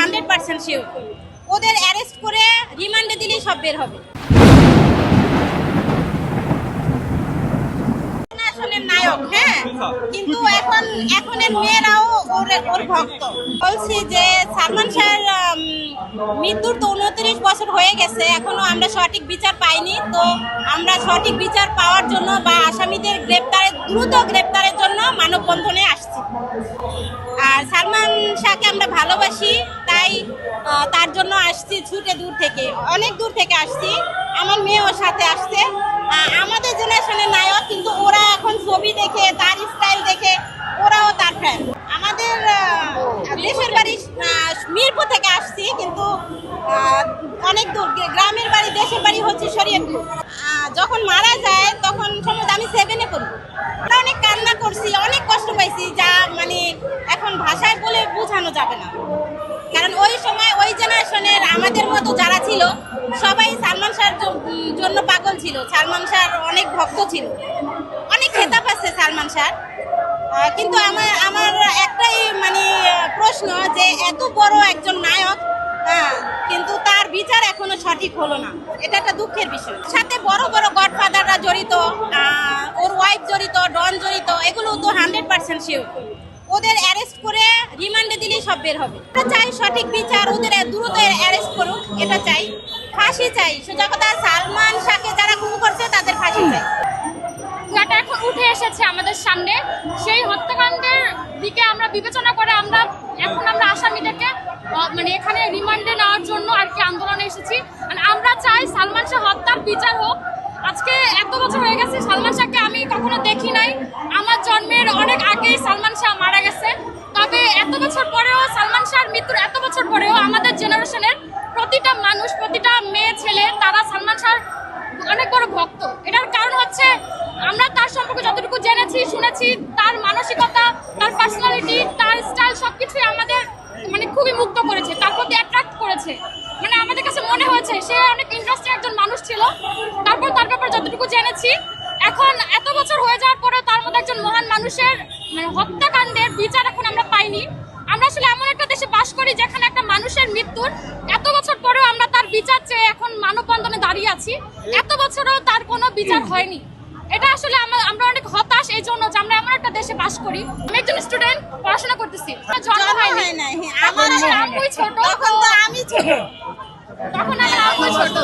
Hundred percent sure ওদের arrest করে রিমান্ডে দিলেই সব বের হবে আসলের নায়ক হ্যাঁ কিন্তু এখন এখনের মেয়েরাও ওর ওর ভক্ত। বলছি যে, সালমান শাহর মৃত্যুর তো উনত্রিশ বছর হয়ে গেছে, এখনও আমরা সঠিক বিচার পাইনি। তো আমরা সঠিক বিচার পাওয়ার জন্য বা আসামিদের গ্রেপ্তারের, দ্রুত গ্রেপ্তারের জন্য মানববন্ধনে আসছি। আর সালমান শাহকে আমরা ভালোবাসি, তাই তার জন্য আসছি ছুটে দূর থেকে, অনেক দূর থেকে আসছি। আমার মেয়ে ওর সাথে আসছে। আমাদের জেনারেশনের নায়ক, কিন্তু ওরা এখন ছবি দেখে তার স্টাইল দেখে ওরাও তার ফ্যান আমাদের আহ, দেশের বাড়ি মিরপুর থেকে আসছি, কিন্তু অনেক দূর গ্রামের বাড়ি, দেশের বাড়ি হচ্ছে শরীয়তপুর। যখন মারা যায়, তখন সম্ভবত আমি সেভেনে পড়ি। অনেক কান্না করছি, অনেক কষ্ট পাইছি, যা মানে এখন ভাষায় বলে বোঝানো যাবে না। কারণ ওই সময়, ওই জেনারেশনের আমাদের মতো যারা ছিল, সবাই সালমান শাহর জন্য পাগল ছিল। সালমান শাহর অনেক ভক্ত ছিল। অনেক খেতাব আছে সালমান শাহ কিন্তু আমার আমার একটাই মানে প্রশ্ন যে এত বড় একজন নায়ক হ্যাঁ কিন্তু তার বিচার এখনও সঠিক হলো না। এটা একটা দুঃখের বিষয়। সাথে বড় বড় গডফাদাররা জড়িত ওর ওয়াইফ জড়িত, ডন জড়িত, এগুলো তো হান্ড্রেড পার্সেন্ট শিওর ওদের অ্যারেস্ট করে রিমান্ডে দিলেই সব বের হবে। আমরা চাই সঠিক বিচার, ওদের দ্রুত অ্যারেস্ট করুক, এটা চাই। ফাঁসি চাই। সোজা কথা সালমান শাহকে যারা খুন করছে, তাদের ফাঁসি চাই। ঘটনাটা এখন উঠে এসেছে আমাদের সামনে। সেই হত্যাকাণ্ডের দিকে আমরা বিবেচনা করে আমরা এখন আমরা আসামিদেরকে আহ, মানে এখানে রিমান্ডে নেওয়ার জন্য আর কি আন্দোলনে এসেছি। মানে আমরা চাই সালমান শাহ হত্যার বিচার হোক। আজকে এত বছর হয়ে গেছে সালমান শাহকে আমি কখনো দেখি নাই। আমার জন্মের অনেক আগেই সালমান শাহ মারা গেছে। তবে এত বছর পরেও সালমান শাহর মৃত্যুর এত বছর পরেও আমাদের জেনারেশনের প্রতিটা মানুষ প্রতিটা মেয়ে ছেলে তারা সালমান শাহর শুনেছি তার মানসিকতা, তার পার্সোনালিটি তার স্টাইল সবকিছুই আমাদের মানে খুবই মুগ্ধ করেছে, তার প্রতি অ্যাট্রাক্ট করেছে। মানে আমাদের কাছে মনে হয়েছে, সে অনেক ইন্টারেস্টিং একজন মানুষ ছিল। তারপর তার ব্যাপারে যতটুকু জেনেছি, এখন এত বছর হয়ে যাওয়ার পরে তার মধ্যে একজন মহান মানুষের মানে হত্যাকাণ্ডের বিচার এখন আমরা পাইনি। আমরা আসলে এমন একটা দেশে বাস করি যেখানে একটা মানুষের মৃত্যুর এত বছর পরেও আমরা তার বিচার চেয়ে এখন মানববন্ধনে দাঁড়িয়ে আছি। এত বছরও তার কোনো বিচার হয়নি। এটা আসলে আমা- আমরা জন্য যে আমরা এমন একটা দেশে বাস করি। আমি একজন স্টুডেন্ট পড়াশোনা করতেছি। জন্ম হয়নি। হয় হ্যাঁ, আমার আম্মুই ছোট। তখন তো আমি ছোট। তখন আমার আম্মুই ছোট।